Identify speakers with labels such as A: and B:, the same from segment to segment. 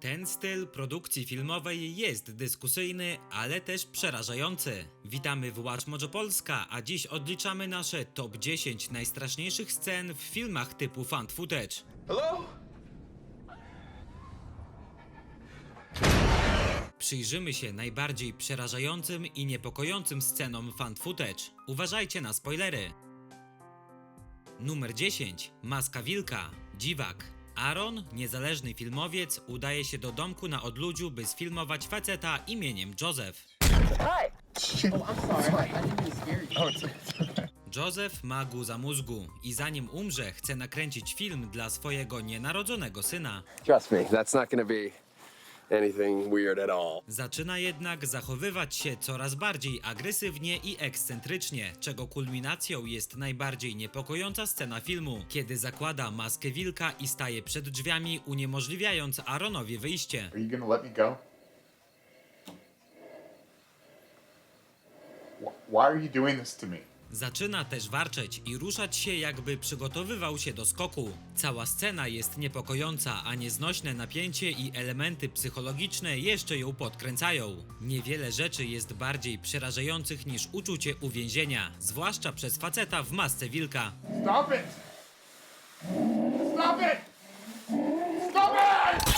A: Ten styl produkcji filmowej jest dyskusyjny, ale też przerażający. Witamy w Watch Mojo Polska, a dziś odliczamy nasze top 10 najstraszniejszych scen w filmach typu fan footage.
B: Hello?
A: Przyjrzymy się najbardziej przerażającym i niepokojącym scenom fan footage. Uważajcie na spoilery. Numer 10. Maska Wilka. Dziwak. Aaron, niezależny filmowiec, udaje się do domku na odludziu, by sfilmować faceta imieniem Joseph. Joseph ma guza mózgu i zanim umrze, chce nakręcić film dla swojego nienarodzonego syna.
B: Trust me, that's not gonna be anything weird at all.
A: Zaczyna jednak zachowywać się coraz bardziej agresywnie i ekscentrycznie, czego kulminacją jest najbardziej niepokojąca scena filmu, kiedy zakłada maskę wilka i staje przed drzwiami, uniemożliwiając Aaronowi wyjście.
C: Are you gonna let me go? Wh- Why are you doing this to me?
A: Zaczyna też warczeć i ruszać się, jakby przygotowywał się do skoku. Cała scena jest niepokojąca, a nieznośne napięcie i elementy psychologiczne jeszcze ją podkręcają. Niewiele rzeczy jest bardziej przerażających niż uczucie uwięzienia, zwłaszcza przez faceta w masce wilka.
C: Stop it! Stop it! Stop it!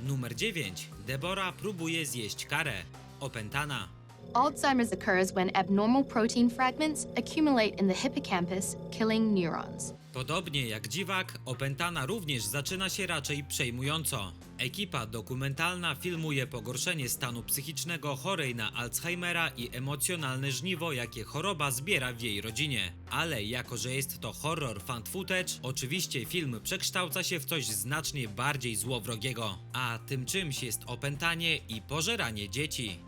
A: Numer 9. Debora próbuje zjeść karę. Opętana.
D: Alzheimer's occurs when abnormal protein fragments accumulate in the hippocampus, killing neurons.
A: Podobnie jak dziwak, opętana również zaczyna się raczej przejmująco. Ekipa dokumentalna filmuje pogorszenie stanu psychicznego chorej na Alzheimera i emocjonalne żniwo, jakie choroba zbiera w jej rodzinie. Ale jako, że jest to horror fan footage, oczywiście film przekształca się w coś znacznie bardziej złowrogiego. A tym czymś jest opętanie i pożeranie dzieci.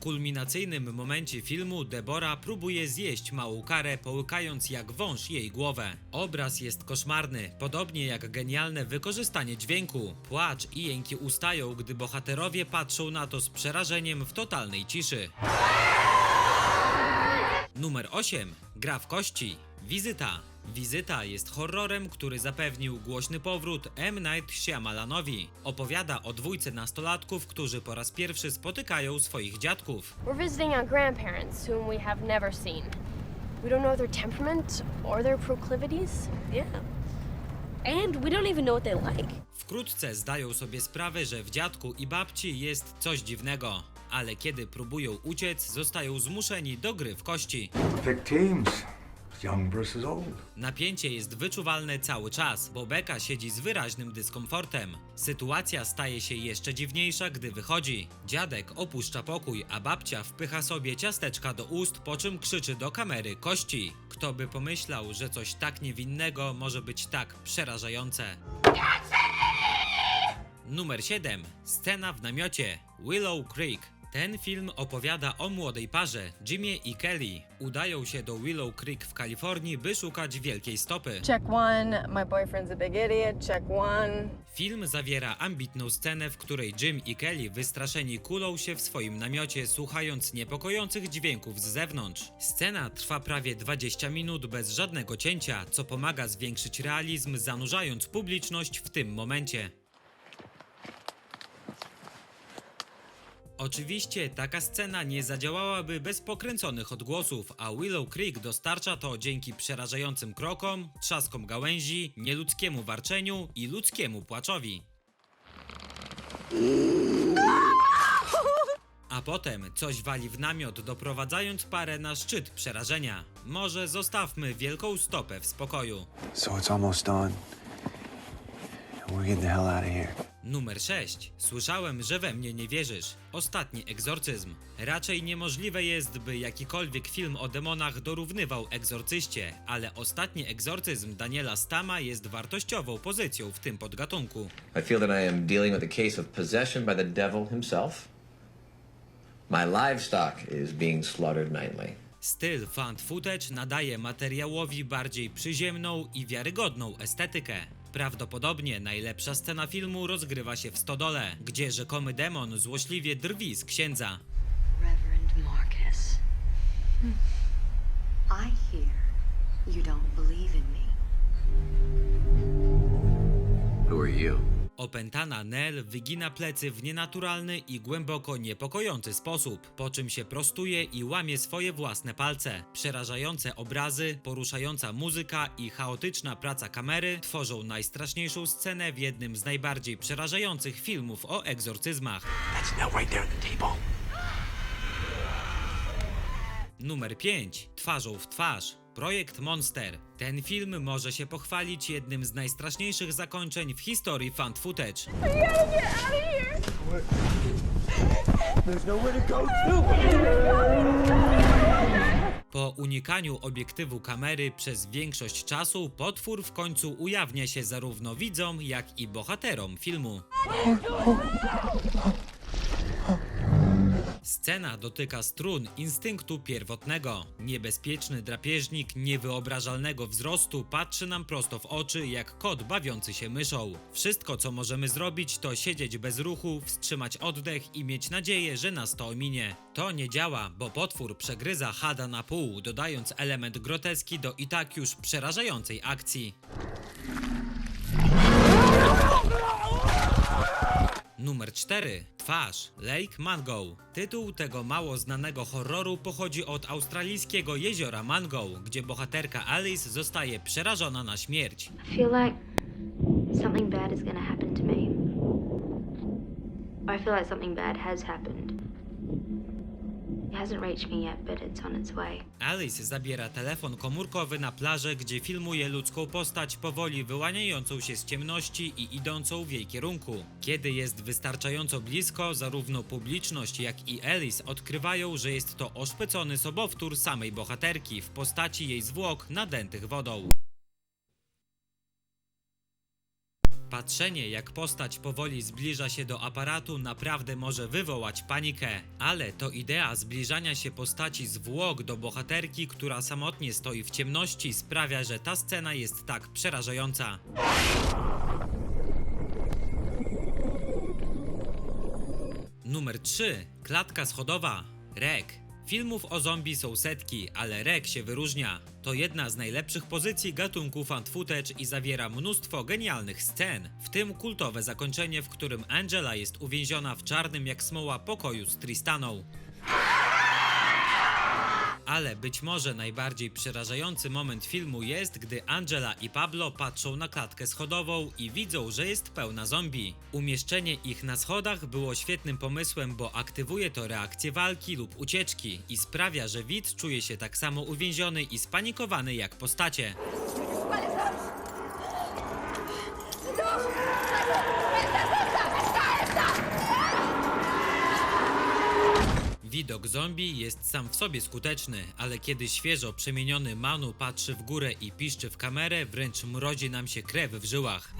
A: Kulminacyjnym momencie filmu Debora próbuje zjeść małą karę, połykając jak wąż jej głowę. Obraz jest koszmarny, podobnie jak genialne wykorzystanie dźwięku. Płacz i jęki ustają, gdy bohaterowie patrzą na to z przerażeniem w totalnej ciszy. Numer 8. Gra w kości. Wizyta. Wizyta jest horrorem, który zapewnił głośny powrót M. Night Shyamalanowi. Opowiada o dwójce nastolatków, którzy po raz pierwszy spotykają swoich dziadków.
E: We're visiting our grandparents, whom we have never seen. We don't know their temperament or their proclivities. Yeah. And we don't even know what they like.
A: Wkrótce zdają sobie sprawę, że w dziadku i babci jest coś dziwnego, ale kiedy próbują uciec, zostają zmuszeni do gry w kości.
F: Pick teams. Young versus old.
A: Napięcie jest wyczuwalne cały czas, bo Beka siedzi z wyraźnym dyskomfortem. Sytuacja staje się jeszcze dziwniejsza, gdy wychodzi. Dziadek opuszcza pokój, a babcia wpycha sobie ciasteczka do ust, po czym krzyczy do kamery kości. Kto by pomyślał, że coś tak niewinnego może być tak przerażające. Numer 7. Scena w namiocie. Willow Creek. Ten film opowiada o młodej parze, Jimie i Kelly. Udają się do Willow Creek w Kalifornii, by szukać wielkiej stopy.
G: Check one. My boyfriend's a big idiot. Check one.
A: Film zawiera ambitną scenę, w której Jim i Kelly wystraszeni kulą się w swoim namiocie, słuchając niepokojących dźwięków z zewnątrz. Scena trwa prawie 20 minut bez żadnego cięcia, co pomaga zwiększyć realizm, zanurzając publiczność w tym momencie. Oczywiście taka scena nie zadziałałaby bez pokręconych odgłosów, a Willow Creek dostarcza to dzięki przerażającym krokom, trzaskom gałęzi, nieludzkiemu warczeniu i ludzkiemu płaczowi. A potem coś wali w namiot, doprowadzając parę na szczyt przerażenia. Może zostawmy wielką stopę w spokoju.
F: So it's almost done. We're getting the hell out of here.
A: Numer 6. Słyszałem, że we mnie nie wierzysz. Ostatni egzorcyzm. Raczej niemożliwe jest, by jakikolwiek film o demonach dorównywał egzorcyście, ale ostatni egzorcyzm Daniela Stama jest wartościową pozycją w tym podgatunku.
H: I feel that I am dealing with a case of possession by the devil himself. My livestock is being slaughtered nightly.
A: Styl found footage nadaje materiałowi bardziej przyziemną i wiarygodną estetykę. Prawdopodobnie najlepsza scena filmu rozgrywa się w stodole, gdzie rzekomy demon złośliwie drwi z księdza.
I: Reverend Marcus. I hear you don't believe in me.
F: you.
A: Opętana Nell wygina plecy w nienaturalny i głęboko niepokojący sposób, po czym się prostuje i łamie swoje własne palce. Przerażające obrazy, poruszająca muzyka i chaotyczna praca kamery tworzą najstraszniejszą scenę w jednym z najbardziej przerażających filmów o egzorcyzmach.
F: That's.
A: Numer 5. Twarzą w twarz. Projekt Monster. Ten film może się pochwalić jednym z najstraszniejszych zakończeń w historii found footage. Po unikaniu obiektywu kamery przez większość czasu potwór w końcu ujawnia się zarówno widzom, jak i bohaterom filmu. Scena dotyka strun instynktu pierwotnego. Niebezpieczny drapieżnik niewyobrażalnego wzrostu patrzy nam prosto w oczy jak kot bawiący się myszą. Wszystko co możemy zrobić to siedzieć bez ruchu, wstrzymać oddech i mieć nadzieję, że nas to ominie. To nie działa, bo potwór przegryza Hada na pół, dodając element groteski do i tak już przerażającej akcji. Numer 4. Twarz. Lake Mango. Tytuł tego mało znanego horroru pochodzi od australijskiego jeziora Mango, gdzie bohaterka Alice zostaje przerażona na śmierć.
J: I feel like something bad is gonna happen to me. I feel like something bad has happened.
A: Alice zabiera telefon komórkowy na plażę, gdzie filmuje ludzką postać powoli wyłaniającą się z ciemności i idącą w jej kierunku. Kiedy jest wystarczająco blisko, zarówno publiczność, jak i Alice odkrywają, że jest to oszpecony sobowtór samej bohaterki w postaci jej zwłok nadętych wodą. Patrzenie, jak postać powoli zbliża się do aparatu, naprawdę może wywołać panikę, ale to idea zbliżania się postaci zwłok do bohaterki, która samotnie stoi w ciemności, sprawia, że ta scena jest tak przerażająca. Numer 3. Klatka schodowa. Rek. Filmów o zombie są setki, ale Rek się wyróżnia. To jedna z najlepszych pozycji gatunku found footage i zawiera mnóstwo genialnych scen, w tym kultowe zakończenie, w którym Angela jest uwięziona w czarnym jak smoła pokoju z Tristaną. Ale być może najbardziej przerażający moment filmu jest, gdy Angela i Pablo patrzą na klatkę schodową i widzą, że jest pełna zombie. Umieszczenie ich na schodach było świetnym pomysłem, bo aktywuje to reakcję walki lub ucieczki i sprawia, że widz czuje się tak samo uwięziony i spanikowany jak postacie. Widok zombie jest sam w sobie skuteczny, ale kiedy świeżo przemieniony Manu patrzy w górę i piszczy w kamerę, wręcz mrozi nam się krew w żyłach.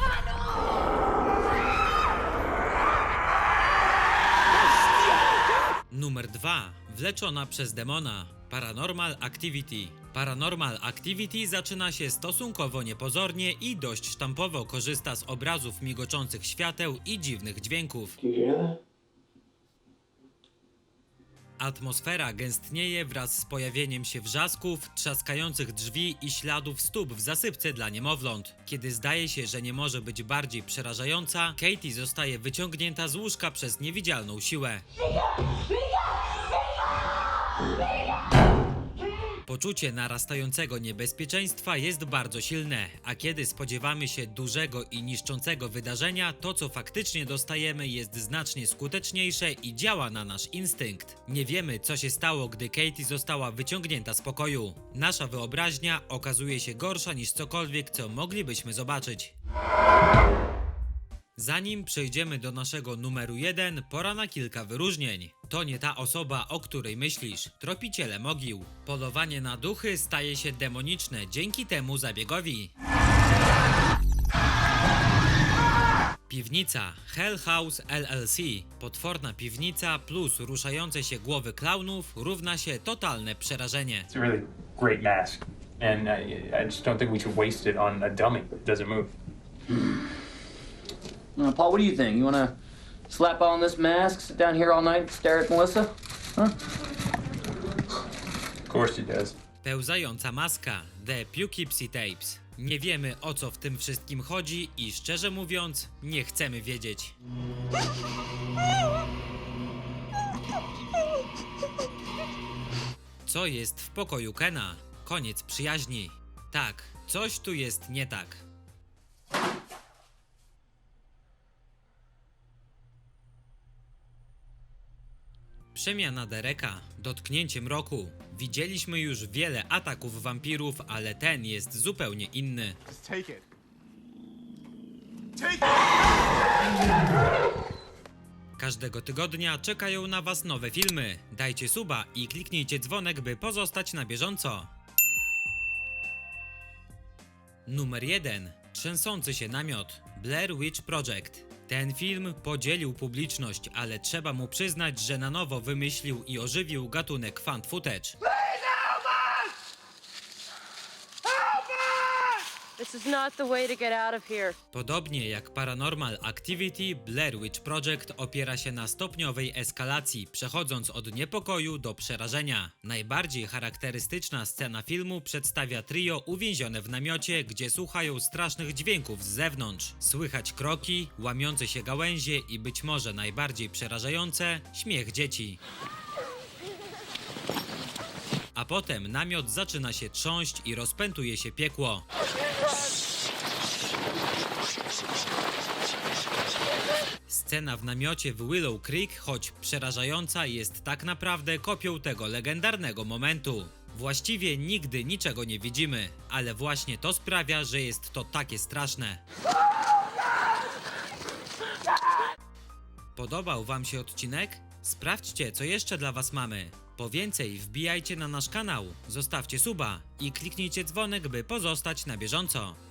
A: Numer 2. Wleczona przez demona. Paranormal Activity. Paranormal Activity zaczyna się stosunkowo niepozornie i dość sztampowo korzysta z obrazów migoczących świateł i dziwnych dźwięków. Atmosfera gęstnieje wraz z pojawieniem się wrzasków, trzaskających drzwi i śladów stóp w zasypce dla niemowląt. Kiedy zdaje się, że nie może być bardziej przerażająca, Katie zostaje wyciągnięta z łóżka przez niewidzialną siłę. Poczucie narastającego niebezpieczeństwa jest bardzo silne, a kiedy spodziewamy się dużego i niszczącego wydarzenia, to co faktycznie dostajemy jest znacznie skuteczniejsze i działa na nasz instynkt. Nie wiemy, co się stało, gdy Katie została wyciągnięta z pokoju. Nasza wyobraźnia okazuje się gorsza niż cokolwiek, co moglibyśmy zobaczyć. Zanim przejdziemy do naszego numeru 1, pora na kilka wyróżnień. To nie ta osoba, o której myślisz. Tropiciele mogił. Polowanie na duchy staje się demoniczne dzięki temu zabiegowi. Piwnica Hell House LLC. Potworna piwnica plus ruszające się głowy klaunów równa się totalne przerażenie.
K: It's a really great mask, and I, I just don't think we should waste it on a dummy that doesn't move.
L: Uh, Paul, what do you think? You want to slap on this mask, sit down here all night, stare at Melissa? Huh?
K: Of course he does.
A: Pełzająca maska The Poughkeepsie Tapes. Nie wiemy o co w tym wszystkim chodzi i szczerze mówiąc, nie chcemy wiedzieć. Co jest w pokoju Kena? Koniec przyjaźni. Tak, coś tu jest nie tak. Przemiana Dereka, dotknięcie mroku. Widzieliśmy już wiele ataków wampirów, ale ten jest zupełnie inny. Każdego tygodnia czekają na Was nowe filmy. Dajcie suba i kliknijcie dzwonek, by pozostać na bieżąco. Numer 1. Trzęsący się namiot. Blair Witch Project. Ten film podzielił publiczność, ale trzeba mu przyznać, że na nowo wymyślił i ożywił gatunek fan footage.
E: This is not the way to get out of here.
A: Podobnie jak Paranormal Activity, Blair Witch Project opiera się na stopniowej eskalacji, przechodząc od niepokoju do przerażenia. Najbardziej charakterystyczna scena filmu przedstawia trio uwięzione w namiocie, gdzie słuchają strasznych dźwięków z zewnątrz. Słychać kroki, łamiące się gałęzie i być może najbardziej przerażające śmiech dzieci. A potem namiot zaczyna się trząść i rozpętuje się piekło. Scena w namiocie w Willow Creek, choć przerażająca, jest tak naprawdę kopią tego legendarnego momentu. Właściwie nigdy niczego nie widzimy, ale właśnie to sprawia, że jest to takie straszne. Podobał Wam się odcinek? Sprawdźcie, co jeszcze dla Was mamy. Po więcej wbijajcie na nasz kanał, zostawcie suba i kliknijcie dzwonek, by pozostać na bieżąco.